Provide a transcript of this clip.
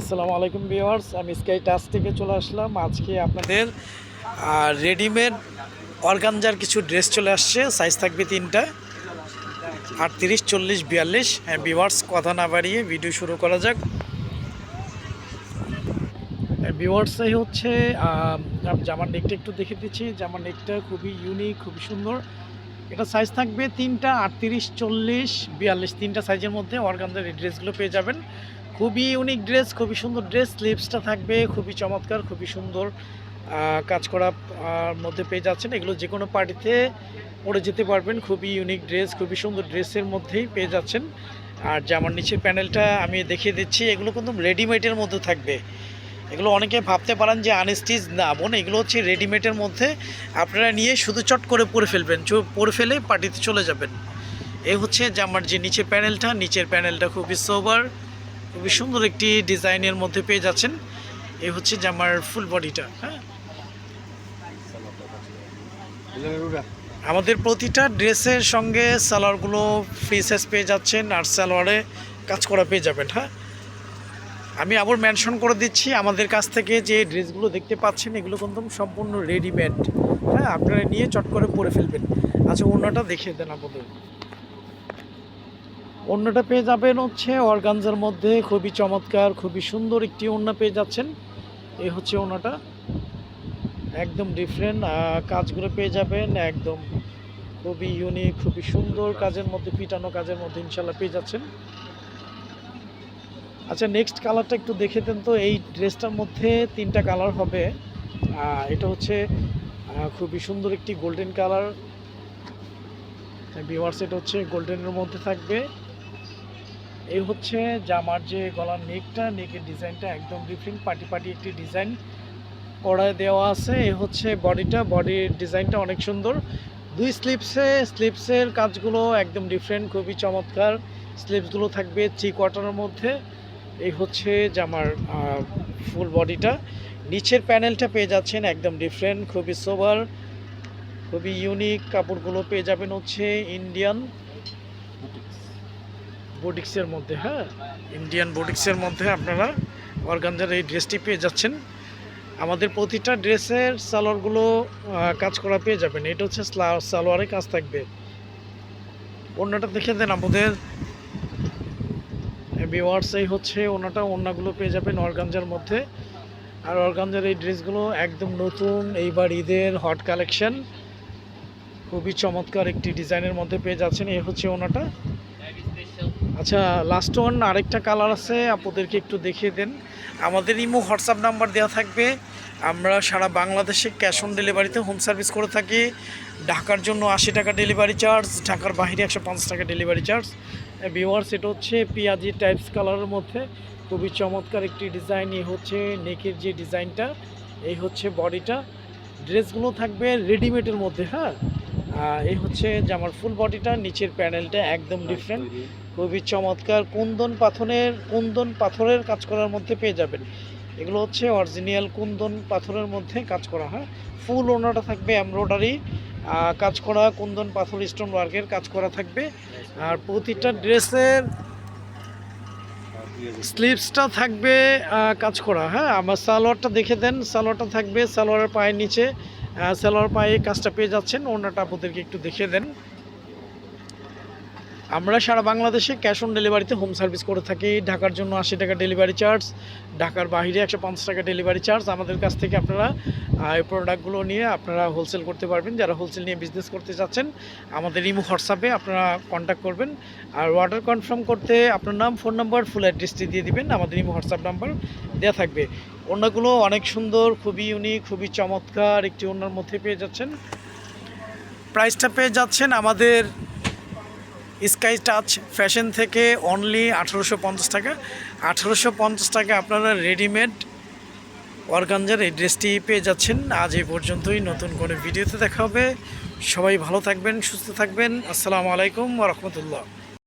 আসসালামু আলাইকুম ভিউয়ার্স, আমি স্কাই টাচ থেকে চলে আসলাম। আজকে আপনাদের রেডিমেড অর্গানজার কিছু ড্রেস চলে আসছে সাইজ থাকবে তিনটা। আটত্রিশ, চল্লিশ, বিয়াল্লিশ। হ্যাঁ ভিউয়ার্স, কথা না বাড়িয়ে ভিডিও শুরু করা যাক। ভিউয়ার্স, এই হচ্ছে জামার নেকটা একটু দেখে দিচ্ছি। জামার নেকটা খুবই ইউনিক খুবই সুন্দর। এটা সাইজ থাকবে তিনটা, আটত্রিশ, চল্লিশ, বিয়াল্লিশ। তিনটা সাইজের মধ্যে অর্গানজার এই ড্রেসগুলো পেয়ে যাবেন। খুবই ইউনিক ড্রেস খুবই সুন্দর ড্রেস স্লিভসটা থাকবে, খুবই চমৎকার, খুবই সুন্দর। কাজ করা মধ্যে পেয়ে যাচ্ছেন। এগুলো যে কোনো পার্টিতে পরে যেতে পারবেন। খুবই ইউনিক ড্রেস খুবই সুন্দর ড্রেসের মধ্যেই পেয়ে যাচ্ছেন। আর জামার নিচের প্যানেলটা আমি দেখিয়ে দিচ্ছি, এগুলো কিন্তু রেডিমেডের মধ্যে থাকবে। এগুলো অনেকে ভাবতে পারেন যে আনস্টিচ না, বোন, এগুলো হচ্ছে রেডিমেডের মধ্যে আপনারা নিয়ে শুধু চট করে পরে ফেলবেন পরে ফেলে পার্টিতে চলে যাবেন। এ হচ্ছে জামার যে নিচের প্যানেলটা নিচের প্যানেলটা খুবই সোবার খুবই সুন্দর একটি ডিজাইনের মধ্যে পেয়ে যাচ্ছেন। এই হচ্ছে জামার ফুল বডিটা হ্যাঁ? আমাদের প্রতিটা ড্রেসের সঙ্গে সালোয়ারগুলো ফ্রি সাইজ পেয়ে যাচ্ছেন আর সালোয়ারে কাজ করা পেয়ে যাবেন হ্যাঁ? আমি আবার মেনশন করে দিচ্ছি, আমাদের কাছ থেকে যে ড্রেসগুলো দেখতে পাচ্ছেন, এগুলো কিন্তু সম্পূর্ণ রেডিমেড হ্যাঁ? আপনারা নিয়ে চট করে পরে ফেলবেন। আচ্ছা অন্যটা দেখিয়ে দেন আপনাদের অন্যটা পেয়ে যাবেন হচ্ছে অর্গানজার মধ্যে। খুবই চমৎকার, খুবই সুন্দর একটি অন্য পেয়ে যাচ্ছেন। এই হচ্ছে অন্যটা একদম ডিফারেন্ট কাজগুলো পেয়ে যাবেন। একদম খুবই ইউনিক খুবই সুন্দর কাজের মধ্যে, পিটানো কাজের মধ্যে ইনশাল্লাহ পেয়ে যাচ্ছেন। আচ্ছা নেক্সট কালারটা একটু দেখে দেন তো। এই ড্রেসটার মধ্যে তিনটা কালার হবে। এটা হচ্ছে খুবই সুন্দর একটি গোল্ডেন কালার ভিওয়ার্স এটা হচ্ছে গোল্ডেনের মধ্যে থাকবে। এই হচ্ছে জামার যে গলার নেকটা, নেকের ডিজাইনটা একদম ডিফারেন্ট পার্টি পার্টি একটি ডিজাইন করা দেওয়া আছে। এই হচ্ছে বডিটা বডির ডিজাইনটা অনেক সুন্দর। দুই স্লিপসে স্লিপসের কাজগুলো একদম ডিফারেন্ট খুবই চমৎকার। স্লিপসগুলো থাকবে থ্রি কোয়ার্টারের মধ্যে। এই হচ্ছে জামার ফুল বডিটা। নিচের প্যানেলটা পেয়ে যাচ্ছেন একদম ডিফারেন্ট খুবই সোভার খুবই ইউনিক কাপড়গুলো পেয়ে যাবেন হচ্ছে ইন্ডিয়ান বুটিক্সের মধ্যে হ্যাঁ? ইন্ডিয়ান বুটিক্সের মধ্যে আপনারা অর্গানজার এই ড্রেসটি পেয়ে যাচ্ছেন। আমাদের প্রতিটা ড্রেসের সালোয়ারগুলো কাজ করা পেয়ে যাবেন। এটা হচ্ছে সালোয়ারে কাজ থাকবে। অন্যটা দেখে দেন আমাদের ভিওয়ার্স এই হচ্ছে ওনাটা ওনাগুলো পেয়ে যাবেন অর্গানজার মধ্যে। আর অর্গানজার এই ড্রেসগুলো একদম নতুন, এইবার ঈদের হট কালেকশন খুবই চমৎকার একটি ডিজাইনের মধ্যে পেয়ে যাচ্ছেন। এই হচ্ছে ওনাটা আচ্ছা লাস্ট ওয়ান আরেকটা কালার আছে আপনাদেরকে একটু দেখিয়ে দেন। আমাদের ইমো হোয়াটসঅ্যাপ নাম্বার দেওয়া থাকবে। আমরা সারা বাংলাদেশে ক্যাশ অন ডেলিভারিতে হোম সার্ভিস করে থাকি। ঢাকার জন্য আশি টাকা ডেলিভারি চার্জ ঢাকার বাইরে একশো পঞ্চাশ টাকা ডেলিভারি চার্জ ভিওয়ার্স এটা হচ্ছে পেঁয়াজি টাইপস কালারের মধ্যে। খুবই চমৎকার একটি ডিজাইন এই হচ্ছে নেকের যে ডিজাইনটা এই হচ্ছে বডিটা ড্রেসগুলো থাকবে রেডিমেডের মধ্যে হ্যাঁ? এই হচ্ছে জামার ফুল বডিটা নিচের প্যানেলটা একদম ডিফারেন্ট খুবই চমৎকার কুন্দন পাথরের কুন্দন পাথরের কাজ করার মধ্যে পেয়ে যাবেন। এগুলো হচ্ছে অরিজিনাল কুন্দন পাথরের মধ্যে কাজ করা হয়? ফুল ওনাটা থাকবে এমব্রয়ডারি কাজ করা কুন্দন পাথর স্টোন ওয়ার্কের কাজ করা থাকবে। আর প্রতিটা ড্রেসের স্লিভসটা থাকবে কাজ করা হ্যাঁ? আমার সালোয়ারটা দেখে দেন সালোয়ারটা থাকবে সালোয়ারের পায়ের নিচে। সালোয়ার পায়ে কাজটা পেয়ে যাচ্ছেন। ওনাটা আপনাদেরকে একটু দেখিয়ে দেন। আমরা সারা বাংলাদেশে ক্যাশ অন ডেলিভারিতে হোম সার্ভিস করে থাকি। ঢাকার জন্য আশি টাকা ডেলিভারি চার্জ ঢাকার বাইরে একশো পঞ্চাশ টাকা ডেলিভারি চার্জ আমাদের কাছ থেকে আপনারা এই প্রোডাক্টগুলো নিয়ে আপনারা হোলসেল করতে পারবেন। যারা হোলসেল নিয়ে বিজনেস করতে চাচ্ছেন, আমাদের ইমো হোয়াটসঅ্যাপে আপনারা কন্ট্যাক্ট করবেন। আর অর্ডার কনফার্ম করতে আপনার নাম ফোন নাম্বার ফুল অ্যাড্রেসটি দিয়ে দিবেন। আমাদের ইমো হোয়াটসঅ্যাপ নাম্বার দেওয়া থাকবে। ওনাগুলো অনেক সুন্দর, খুবই ইউনিক খুবই চমৎকার একটি ওনার মধ্যে পেয়ে যাচ্ছেন। প্রাইসটা পেয়ে যাচ্ছেন আমাদের স্কাই টাচ ফ্যাশন থেকে অনলি আঠারোশো পঞ্চাশ টাকা। আঠারোশো পঞ্চাশ টাকা আপনারা রেডিমেড অর্গানজার এই ড্রেসটি পেয়ে যাচ্ছেন। আজ এই পর্যন্তই। নতুন করে ভিডিওতে দেখা হবে। সবাই ভালো থাকবেন, সুস্থ থাকবেন। আসসালামু আলাইকুম রহমতুল্লাহ।